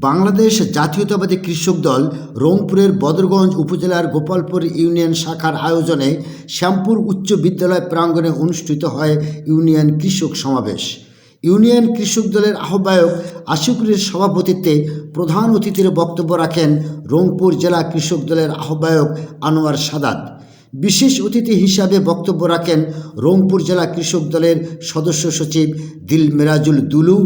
বাংলাদেশ জাতীয়তাবাদী কৃষক দল রংপুরের বদরগঞ্জ উপজেলার গোপালপুর ইউনিয়ন শাখার আয়োজনে শ্যামপুর উচ্চ বিদ্যালয় প্রাঙ্গণে অনুষ্ঠিত হয় ইউনিয়ন কৃষক সমাবেশ। ইউনিয়ন কৃষক দলের আহ্বায়ক আশিকুরের সভাপতিত্বে প্রধান অতিথির বক্তব্য রাখেন রংপুর জেলা কৃষক দলের আহ্বায়ক আনোয়ার সাদাত। বিশেষ অতিথি হিসাবে বক্তব্য রাখেন রংপুর জেলা কৃষক দলের সদস্য সচিব দিল মেরাজুল দুলু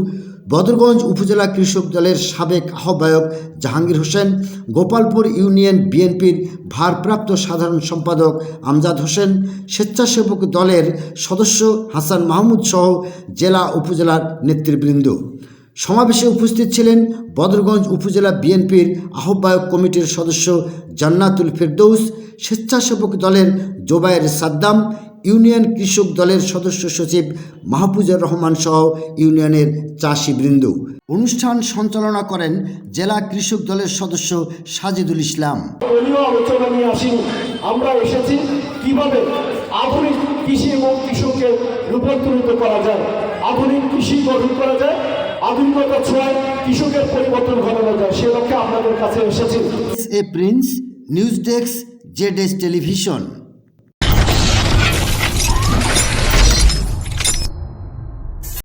বদরগঞ্জ উপজেলা কৃষক দলের সাবেক আহ্বায়ক জাহাঙ্গীর হোসেন, গোপালপুর ইউনিয়ন বিএনপির ভারপ্রাপ্ত সাধারণ সম্পাদক আমজাদ হোসেন, স্বেচ্ছাসেবক দলের সদস্য হাসান মাহমুদ সহ জেলা উপজেলার নেতৃবৃন্দ। সমাবেশে উপস্থিত ছিলেন বদরগঞ্জ উপজেলা বিএনপির আহ্বায়ক কমিটির সদস্য জান্নাতুল ফেরদৌস, স্বেচ্ছাসেবক দলের জোবায়ের সাদ্দাম ইউনিয়ন কৃষক দলের সদস্য সচিব মাহফুজুর রহমান সহ ইউনিয়নের চাষিবৃন্দ। অনুষ্ঠান সঞ্চালনা করেন জেলা কৃষক দলের সদস্য সাজিদুল ইসলাম। আমরা এসেছি কীভাবে আধুনিক কৃষি এবং কৃষককে রূপান্তরিত করা যায়। আধুনিক কৃষি গঠন করা যায়। আধুনিকতার ছোঁয়ায় কৃষকের পরিবর্তন ঘটানো যায়। সে লক্ষ্যে আপনাদের কাছে এসেছি। A prince news desk Z television.